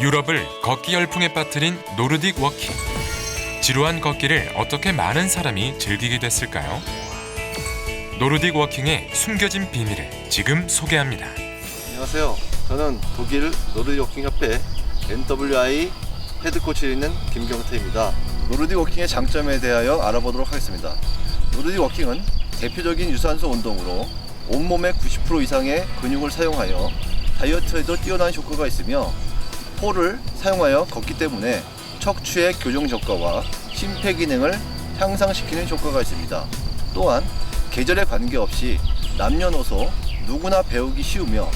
유럽을 걷기 열풍에 빠뜨린 노르딕 워킹. 지루한 걷기를 어떻게 많은 사람이 즐기게 됐을까요? 노르딕 워킹의 숨겨진 비밀을 지금 소개합니다. 안녕하세요. 저는 독일 노르딕 워킹 협회 NWI 헤드 코치에 있는 김경태입니다. 노르딕 워킹의 장점에 대하여 알아보도록 하겠습니다. 노르딕 워킹은 대표적인 유산소 운동으로 온몸의 90% 이상의 근육을 사용하여 다이어트에도 뛰어난 효과가 있으며 폴을 사용하여 걷기 때문에 척추의 교정 효과와 심폐 기능을 향상시키는 효과가 있습니다. 또한 계절에 관계없이 남녀노소 누구나 배우기 쉬우며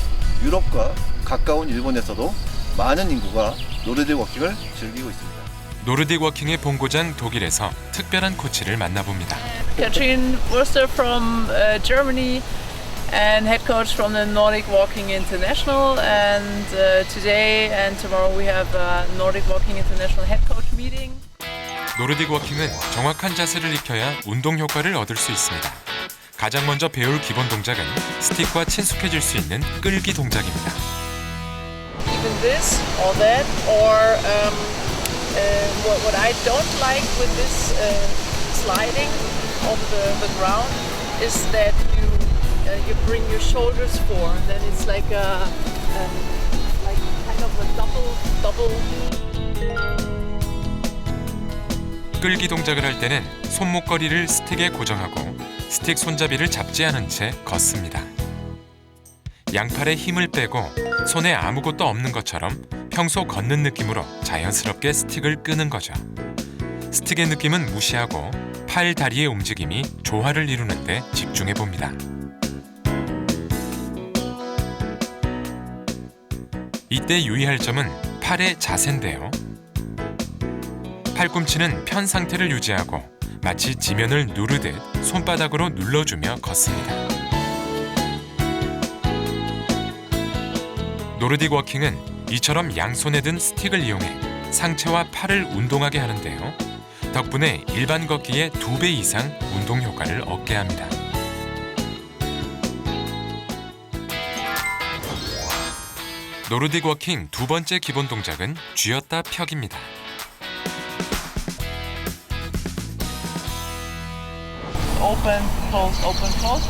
유럽과 가까운 일본에서도 많은 인구가 노르딕 워킹을 즐기고 있습니다. 노르딕 워킹의 본고장 독일에서 특별한 코치를 만나봅니다. Katrin Wurster from uh, Germany and head coach from the Nordic Walking International. And uh, today and tomorrow we have a Nordic Walking International head coach meeting. 노르딕 워킹은 정확한 자세를 익혀야 운동 효과를 얻을 수 있습니다. 가장 먼저 배울 기본 동작은 스틱과 친숙해질 수 있는 끌기 동작입니다. Even this or that, or um, uh, what, what I don't like with this uh, sliding over the, the ground is that you uh, you bring your shoulders forward, then it's like a um, like kind of a double double 끌기 동작을 할 때는 손목걸이를 스틱에 고정하고 스틱 손잡이를 잡지 않은 채 걷습니다. 양팔에 힘을 빼고 손에 아무것도 없는 것처럼 평소 걷는 느낌으로 자연스럽게 스틱을 끄는 거죠. 스틱의 느낌은 무시하고 팔, 다리의 움직임이 조화를 이루는데 집중해 봅니다. 이때 유의할 점은 팔의 자세인데요. 팔꿈치는 편 상태를 유지하고 마치 지면을 누르듯 손바닥으로 눌러주며 걷습니다. 노르딕 워킹은 이처럼 양손에 든 스틱을 이용해 상체와 팔을 운동하게 하는데요. 덕분에 일반 걷기의 두 배 이상 운동 효과를 얻게 합니다. 노르딕 워킹 두 번째 기본 동작은 쥐었다 펴기입니다. open, close, open, close.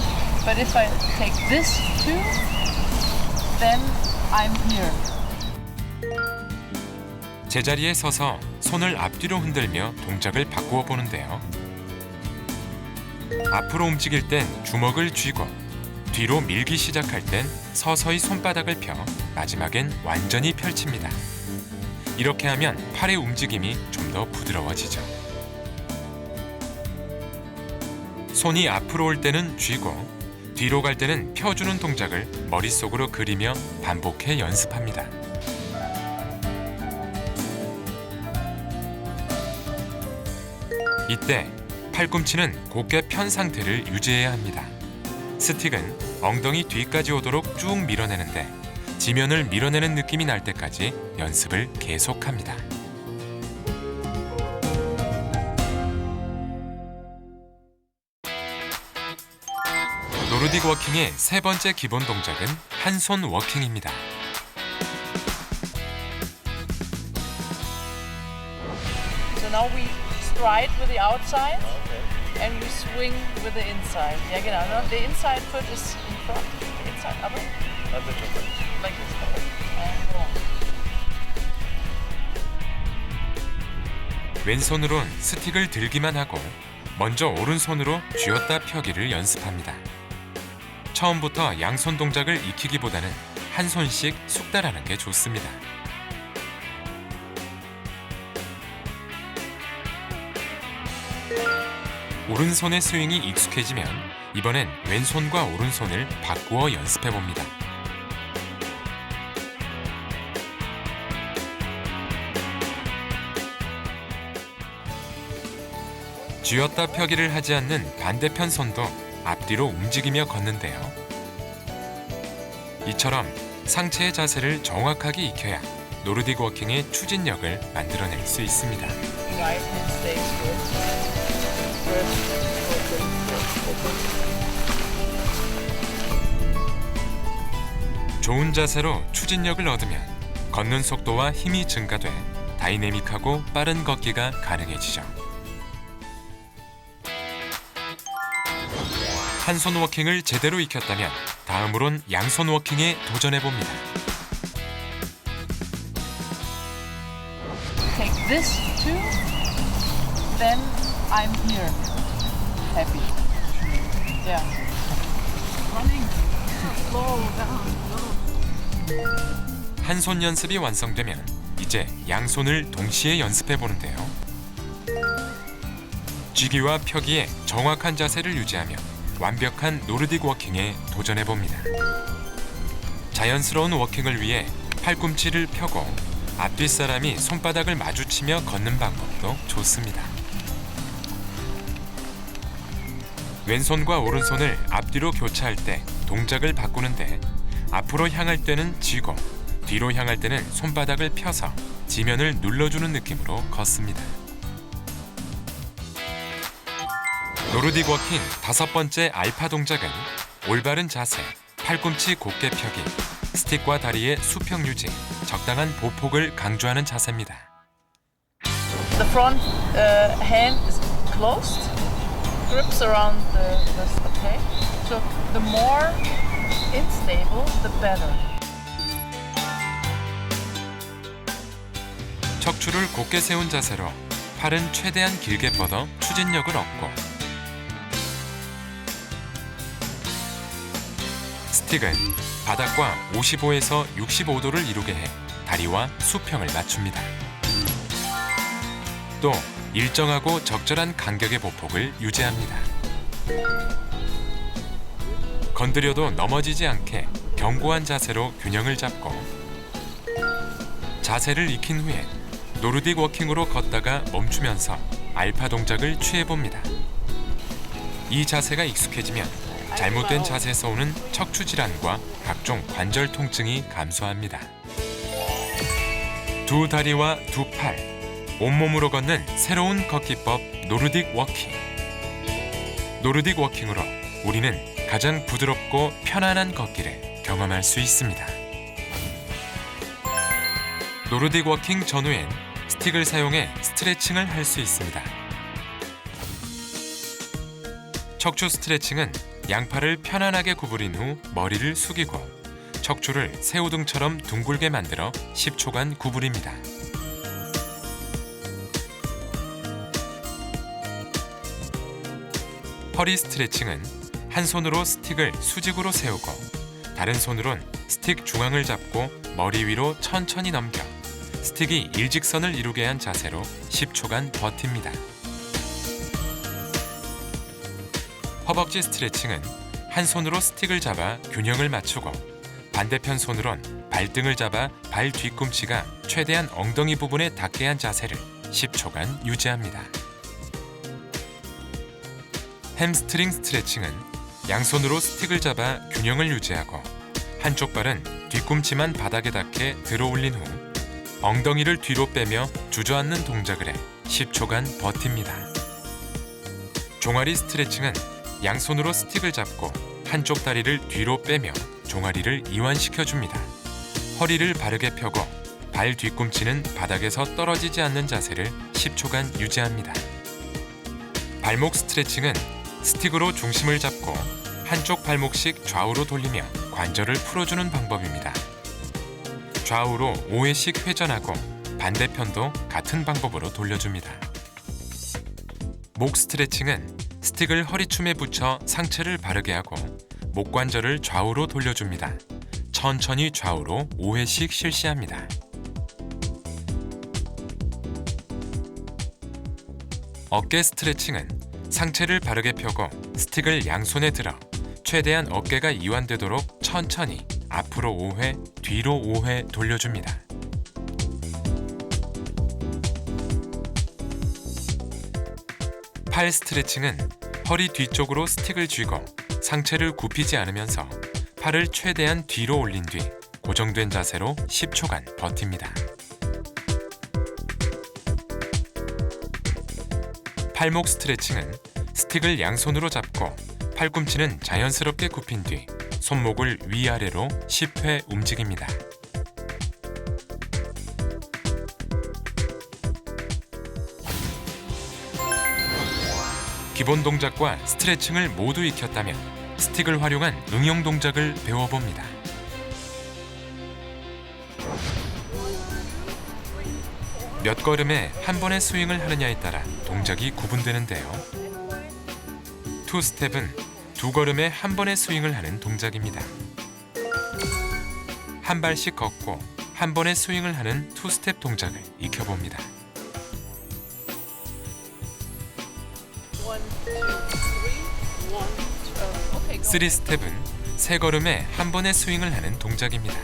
But if I take this too, then I'm here. 제자리에 서서 손을 앞뒤로 흔들며 동작을 바꾸어 보는데요. 앞으로 움직일 땐 주먹을 쥐고 뒤로 밀기 시작할 땐 서서히 손바닥을 펴 마지막엔 완전히 펼칩니다. 이렇게 하면 팔의 움직임이 좀 더 부드러워지죠. 손이 앞으로 올 때는 쥐고 뒤로 갈 때는 펴주는 동작을 머릿속으로 그리며 반복해 연습합니다. 이때 팔꿈치는 곧게 편 상태를 유지해야 합니다. 스틱은 엉덩이 뒤까지 오도록 쭉 밀어내는데 지면을 밀어내는 느낌이 날 때까지 연습을 계속합니다. 노르딕 워킹의 세 번째 기본 동작은 한 손 워킹입니다. So now we stride with the outside and we swing with the inside. Ja, genau. Ne? The inside foot is in front, the inside upper, like this. And go on. 왼손으론 스틱을 들기만 하고 먼저 오른손으로 쥐었다 펴기를 연습합니다. 처음부터 양손 동작을 익히기보다는 한 손씩 숙달하는 게 좋습니다. 오른손의 스윙이 익숙해지면 이번엔 왼손과 오른손을 바꾸어 연습해 봅니다. 쥐었다 펴기를 하지 않는 반대편 손도 앞뒤로 움직이며 걷는데요. 이처럼 상체의 자세를 정확하게 익혀야 노르딕 워킹의 추진력을 만들어낼 수 있습니다. 좋은 자세로 추진력을 얻으면 걷는 속도와 힘이 증가돼 다이내믹하고 빠른 걷기가 가능해지죠. 한 손 워킹을 제대로 익혔다면 다음으론 양손 워킹에 도전해 봅니다. Take this too. Then I'm here. Happy. Yeah. Running. Slow down. 한손 연습이 완성되면 이제 양손을 동시에 연습해 보는데요. 쥐기와 펴기의 정확한 자세를 유지하며 완벽한 노르딕 워킹에 도전해 봅니다. 자연스러운 워킹을 위해 팔꿈치를 펴고 앞뒷 사람이 손바닥을 마주치며 걷는 방법도 좋습니다. 왼손과 오른손을 앞뒤로 교차할 때 동작을 바꾸는데 앞으로 향할 때는 쥐고 뒤로 향할 때는 손바닥을 펴서 지면을 눌러주는 느낌으로 걷습니다. 노르딕 워킹 다섯 번째 알파 동작은 올바른 자세, 팔꿈치 곧게 펴기, 스틱과 다리의 수평 유지, 적당한 보폭을 강조하는 자세입니다. The front uh, hand is closed, grips around the, the okay. So the more unstable, the better. 척추를 곧게 세운 자세로 팔은 최대한 길게 뻗어 추진력을 얻고 스틱은 바닥과 55에서 65도를 이루게 해 다리와 수평을 맞춥니다. 또 일정하고 적절한 간격의 보폭을 유지합니다. 건드려도 넘어지지 않게 견고한 자세로 균형을 잡고 자세를 익힌 후에 노르딕 워킹으로 걷다가 멈추면서 알파 동작을 취해 봅니다. 이 자세가 익숙해지면 잘못된 자세에서 오는 척추 질환과 각종 관절 통증이 감소합니다. 두 다리와 두 팔, 온몸으로 걷는 새로운 걷기법 노르딕 워킹. 노르딕 워킹으로 우리는 가장 부드럽고 편안한 걷기를 경험할 수 있습니다. 노르딕 워킹 전후엔 스틱을 사용해 스트레칭을 할 수 있습니다. 척추 스트레칭은 양팔을 편안하게 구부린 후 머리를 숙이고 척추를 새우등처럼 둥글게 만들어 10초간 구부립니다. 허리 스트레칭은 한 손으로 스틱을 수직으로 세우고 다른 손으론 스틱 중앙을 잡고 머리 위로 천천히 넘겨 스틱이 일직선을 이루게 한 자세로 10초간 버팁니다. 허벅지 스트레칭은 한 손으로 스틱을 잡아 균형을 맞추고 반대편 손으론 발등을 잡아 발 뒤꿈치가 최대한 엉덩이 부분에 닿게 한 자세를 10초간 유지합니다. 햄스트링 스트레칭은 양손으로 스틱을 잡아 균형을 유지하고 한쪽 발은 뒤꿈치만 바닥에 닿게 들어 올린 후 엉덩이를 뒤로 빼며 주저앉는 동작을 해 10초간 버팁니다. 종아리 스트레칭은 양손으로 스틱을 잡고 한쪽 다리를 뒤로 빼며 종아리를 이완시켜 줍니다. 허리를 바르게 펴고 발 뒤꿈치는 바닥에서 떨어지지 않는 자세를 10초간 유지합니다. 발목 스트레칭은 스틱으로 중심을 잡고 한쪽 발목씩 좌우로 돌리며 관절을 풀어주는 방법입니다. 좌우로 5회씩 회전하고 반대편도 같은 방법으로 돌려줍니다. 목 스트레칭은 스틱을 허리춤에 붙여 상체를 바르게 하고 목 관절을 좌우로 돌려줍니다. 천천히 좌우로 5회씩 실시합니다. 어깨 스트레칭은 상체를 바르게 펴고 스틱을 양손에 들어 최대한 어깨가 이완되도록 천천히 앞으로 5회, 뒤로 5회 돌려줍니다. 팔 스트레칭은 허리 뒤쪽으로 스틱을 쥐고 상체를 굽히지 않으면서 팔을 최대한 뒤로 올린 뒤 고정된 자세로 10초간 버팁니다. 팔목 스트레칭은 스틱을 양손으로 잡고 팔꿈치는 자연스럽게 굽힌 뒤 손목을 위아래로 10회 움직입니다. 기본 동작과 스트레칭을 모두 익혔다면 스틱을 활용한 응용 동작을 배워봅니다. 몇 걸음에 한 번의 스윙을 하느냐에 따라 동작이 구분되는데요. 투 스텝은 두 걸음에 한 번의 스윙을 하는 동작입니다. 한 발씩 걷고 한 번의 스윙을 하는 투 스텝 동작을 익혀봅니다. 쓰리 스텝은 세 걸음에 한 번의 스윙을 하는 동작입니다.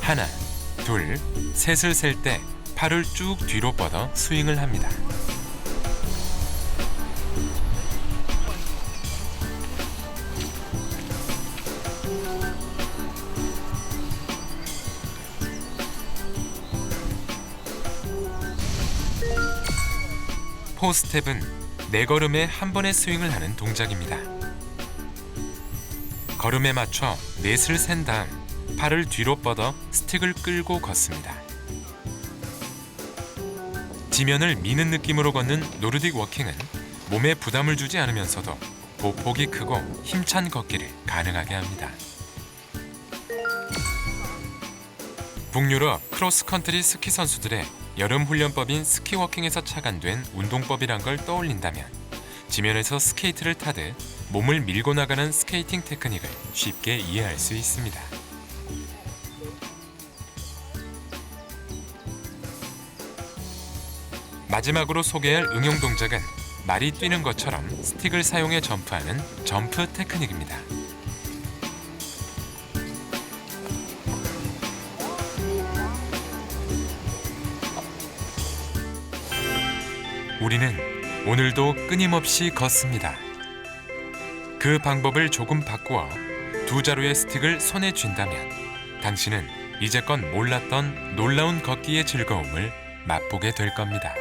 하나, 둘, 셋을 셀 때 팔을 쭉 뒤로 뻗어 스윙을 합니다. 포 스텝은 네 걸음에 한 번의 스윙을 하는 동작입니다. 걸음에 맞춰 넷을 센 다음 팔을 뒤로 뻗어 스틱을 끌고 걷습니다. 지면을 미는 느낌으로 걷는 노르딕 워킹은 몸에 부담을 주지 않으면서도 보폭이 크고 힘찬 걷기를 가능하게 합니다. 북유럽 크로스컨트리 스키 선수들의 여름 훈련법인 스키워킹에서 착안된 운동법이란 걸 떠올린다면 지면에서 스케이트를 타듯 몸을 밀고 나가는 스케이팅 테크닉을 쉽게 이해할 수 있습니다. 마지막으로 소개할 응용 동작은 말이 뛰는 것처럼 스틱을 사용해 점프하는 점프 테크닉입니다. 우리는 오늘도 끊임없이 걷습니다. 그 방법을 조금 바꾸어 두 자루의 스틱을 손에 쥔다면 당신은 이제껏 몰랐던 놀라운 걷기의 즐거움을 맛보게 될 겁니다.